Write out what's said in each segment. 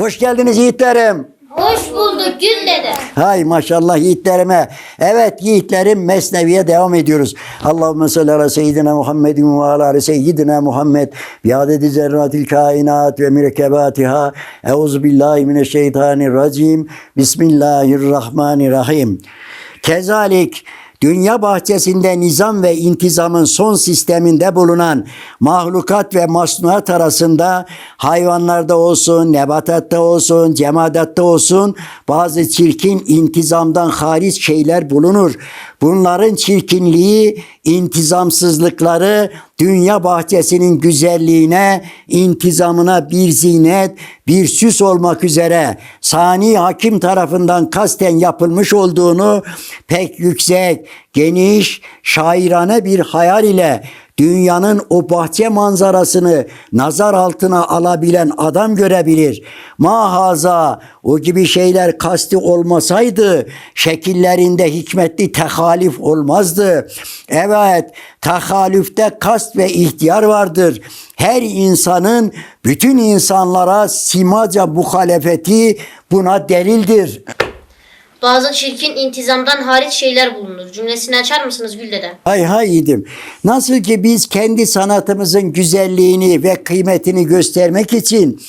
Hoş geldiniz yiğitlerim. Hoş bulduk Gül dede. Hay maşallah yiğitlerime. Evet yiğitlerim Mesnevi'ye devam ediyoruz. Allahümme salli ala seyyidina Muhammedin ve ala ala seyyidina Muhammed bi adedi zerratil kainat ve mürekkebatiha. Euzu billahi mineşşeytanirracim. Bismillahirrahmanirrahim. Kezalik Dünya bahçesinde nizam ve intizamın son sisteminde bulunan mahlukat ve masnuat arasında hayvanlarda olsun, nebatatta olsun, cemadatta olsun bazı çirkin intizamdan hariç şeyler bulunur. Bunların çirkinliği, intizamsızlıkları dünya bahçesinin güzelliğine, intizamına bir zinet, bir süs olmak üzere sani hakim tarafından kasten yapılmış olduğunu pek yüksek, geniş, şairane bir hayal ile dünyanın o bahçe manzarasını nazar altına alabilen adam görebilir. Mahaza o gibi şeyler kasti olmasaydı şekillerinde hikmetli tehalif olmazdı. Evet tehalüfte kast ve ihtiyar vardır. Her insanın bütün insanlara simaca muhalefeti buna delildir. Bazı çirkin intizamdan hariç şeyler bulunur. Cümlesini açar mısınız Gül dede? Hay hay idim. Nasıl ki biz kendi sanatımızın güzelliğini ve kıymetini göstermek için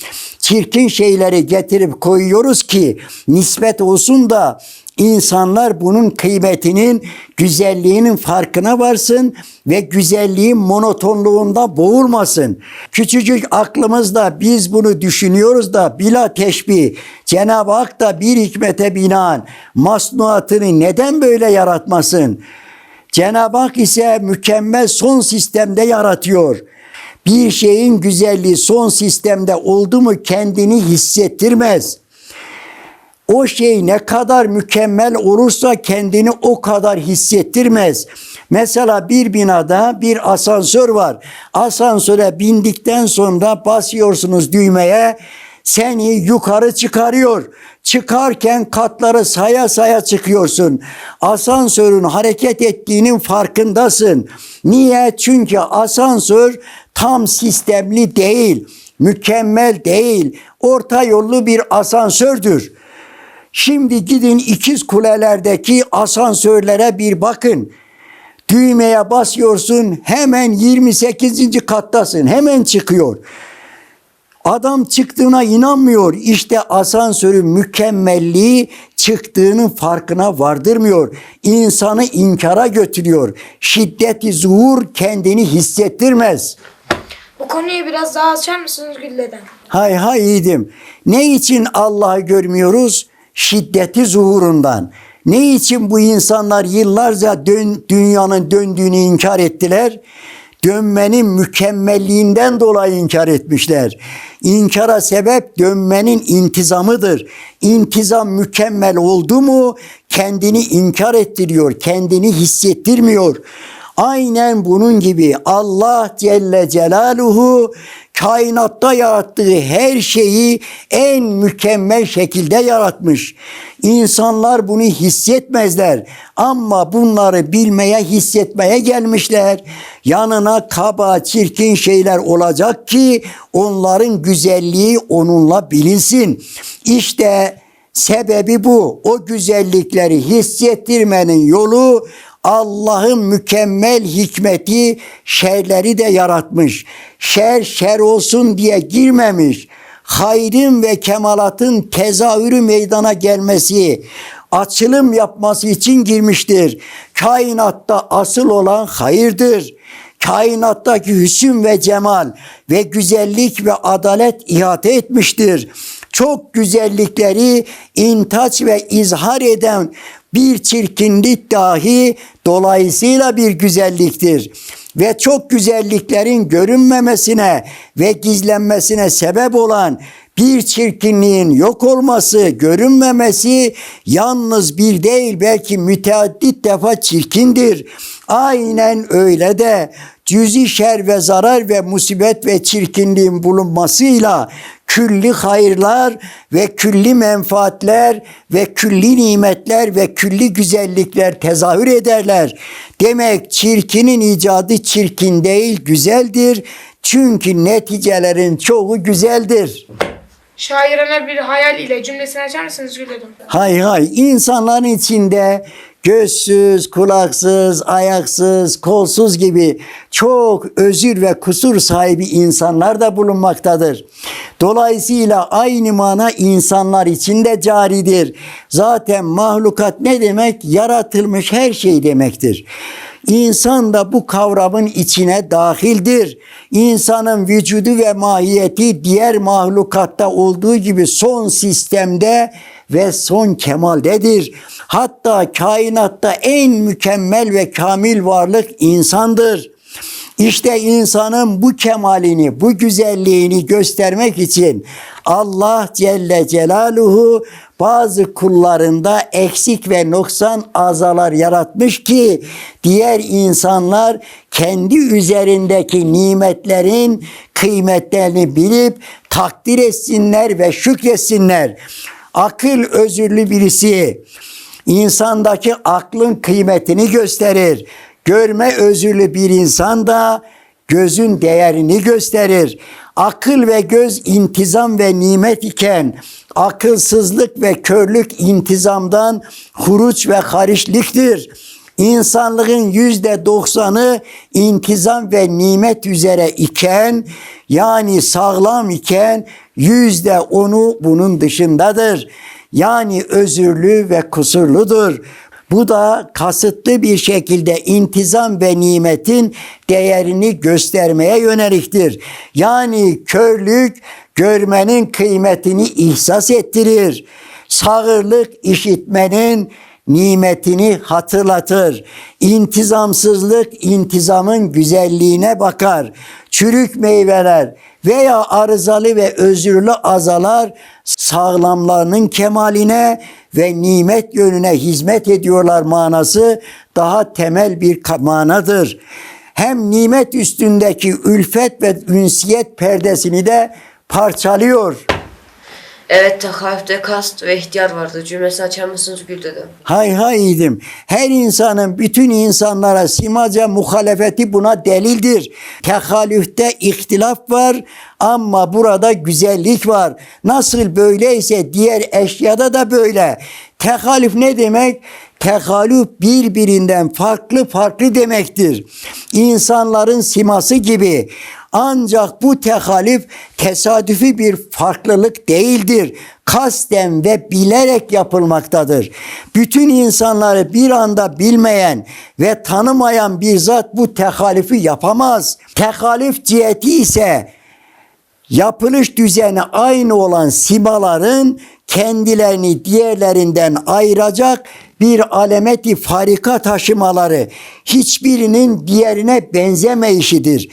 çirkin şeyleri getirip koyuyoruz ki nispet olsun da insanlar bunun kıymetinin, güzelliğinin farkına varsın ve güzelliğin monotonluğunda boğulmasın. Küçücük aklımızda biz bunu düşünüyoruz da bila teşbih Cenab-ı Hak da bir hikmete binaen masnuatını neden böyle yaratmasın? Cenab-ı Hak ise mükemmel son sistemde yaratıyor. Bir şeyin güzelliği son sistemde oldu mu kendini hissettirmez. O şey ne kadar mükemmel olursa kendini o kadar hissettirmez. Mesela bir binada bir asansör var. Asansöre bindikten sonra basıyorsunuz düğmeye seni yukarı çıkarıyor. Çıkarken katları saya saya çıkıyorsun. Asansörün hareket ettiğinin farkındasın. Niye? Çünkü asansör tam sistemli değil, mükemmel değil, orta yollu bir asansördür. Şimdi gidin ikiz kulelerdeki asansörlere bir bakın. Düğmeye basıyorsun hemen 28. kattasın hemen çıkıyor. Adam çıktığına inanmıyor. İşte asansörün mükemmelliği çıktığının farkına vardırmıyor. İnsanı inkara götürüyor. Şiddeti zuhur kendini hissettirmez. Bu konuyu biraz daha açar mısınız Gül dede? Hay hay yiğidim. Ne için Allah'ı görmüyoruz? Şiddeti zuhurundan. Ne için bu insanlar yıllarca dön, dünyanın döndüğünü inkar ettiler? Dönmenin mükemmelliğinden dolayı inkar etmişler. İnkara sebep dönmenin intizamıdır. İntizam mükemmel oldu mu kendini inkar ettiriyor, kendini hissettirmiyor. Aynen bunun gibi Allah Celle Celaluhu kainatta yarattığı her şeyi en mükemmel şekilde yaratmış. İnsanlar bunu hissetmezler ama bunları bilmeye, hissetmeye gelmişler. Yanına kaba, çirkin şeyler olacak ki onların güzelliği onunla bilinsin. İşte sebebi bu. O güzellikleri hissettirmenin yolu Allah'ın mükemmel hikmeti şerleri de yaratmış. Şer şer olsun diye girmemiş. Hayrın ve kemalatın tezahürü meydana gelmesi, açılım yapması için girmiştir. Kainatta asıl olan hayırdır. Kainattaki hüsn ve cemal ve güzellik ve adalet ihate etmiştir çok güzellikleri intaç ve izhar eden bir çirkinlik dahi dolayısıyla bir güzelliktir. Ve çok güzelliklerin görünmemesine ve gizlenmesine sebep olan bir çirkinliğin yok olması, görünmemesi yalnız bir değil belki müteaddit defa çirkindir. Aynen öyle de cüzi şer ve zarar ve musibet ve çirkinliğin bulunmasıyla külli hayırlar ve külli menfaatler ve külli nimetler ve külli güzellikler tezahür ederler. Demek çirkinin icadı çirkin değil güzeldir. Çünkü neticelerin çoğu güzeldir. Şairane bir hayal ile cümlesini açar mısınız Gül Hanım? Hay hay insanların içinde gözsüz, kulaksız, ayaksız, kolsuz gibi çok özür ve kusur sahibi insanlar da bulunmaktadır. Dolayısıyla aynı mana insanlar için de caridir. Zaten mahlukat ne demek? Yaratılmış her şey demektir. İnsan da bu kavramın içine dahildir. İnsanın vücudu ve mahiyeti diğer mahlukatta olduğu gibi son sistemde ve son kemaldedir. Hatta kainatta en mükemmel ve kamil varlık insandır. İşte insanın bu kemalini, bu güzelliğini göstermek için Allah Celle Celaluhu bazı kullarında eksik ve noksan azalar yaratmış ki diğer insanlar kendi üzerindeki nimetlerin kıymetlerini bilip takdir etsinler ve şükretsinler. Akıl özürlü birisi insandaki aklın kıymetini gösterir. Görme özürlü bir insan da gözün değerini gösterir. Akıl ve göz intizam ve nimet iken akılsızlık ve körlük intizamdan huruç ve harişliktir. İnsanlığın yüzde doksanı intizam ve nimet üzere iken yani sağlam iken yüzde onu bunun dışındadır. Yani özürlü ve kusurludur. Bu da kasıtlı bir şekilde intizam ve nimetin değerini göstermeye yöneliktir. Yani körlük görmenin kıymetini ihsas ettirir. Sağırlık işitmenin nimetini hatırlatır. İntizamsızlık intizamın güzelliğine bakar. Çürük meyveler veya arızalı ve özürlü azalar sağlamlarının kemaline ve nimet yönüne hizmet ediyorlar manası daha temel bir manadır. Hem nimet üstündeki ülfet ve ünsiyet perdesini de parçalıyor. Evet takayüfte kast ve ihtiyar vardı. Cümlesini açar mısınız Gül dedem? Hay hay idim. Her insanın bütün insanlara simaca muhalefeti buna delildir. Tehalüfte ihtilaf var ama burada güzellik var. Nasıl böyleyse diğer eşyada da böyle. Tehalüf ne demek? Tehalüf birbirinden farklı farklı demektir. İnsanların siması gibi. Ancak bu tehalif tesadüfi bir farklılık değildir. Kasten ve bilerek yapılmaktadır. Bütün insanları bir anda bilmeyen ve tanımayan bir zat bu tehalifi yapamaz. Tehalif ciheti ise yapılış düzeni aynı olan simaların kendilerini diğerlerinden ayıracak bir alemeti farika taşımaları hiçbirinin diğerine benzemeyişidir.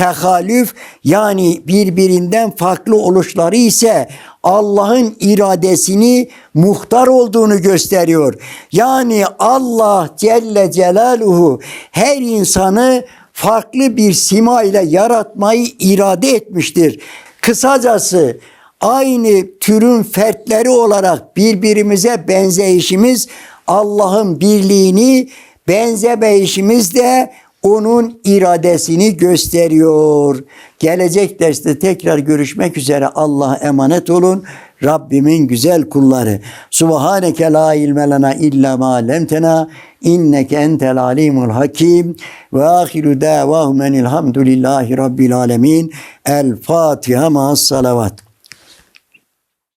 Tehalüf yani birbirinden farklı oluşları ise Allah'ın iradesini muhtar olduğunu gösteriyor. Yani Allah Celle Celaluhu her insanı farklı bir sima ile yaratmayı irade etmiştir. Kısacası aynı türün fertleri olarak birbirimize benzeyişimiz Allah'ın birliğini, benzemeyişimiz de onun iradesini gösteriyor. Gelecek derste tekrar görüşmek üzere Allah'a emanet olun. Rabbimin güzel kulları. Subhaneke la ilme lena illa ma lemtena inneke entel alimul hakim ve ahiru davahum enilhamdülillahi rabbil alemin. El Fatiha ma salavat.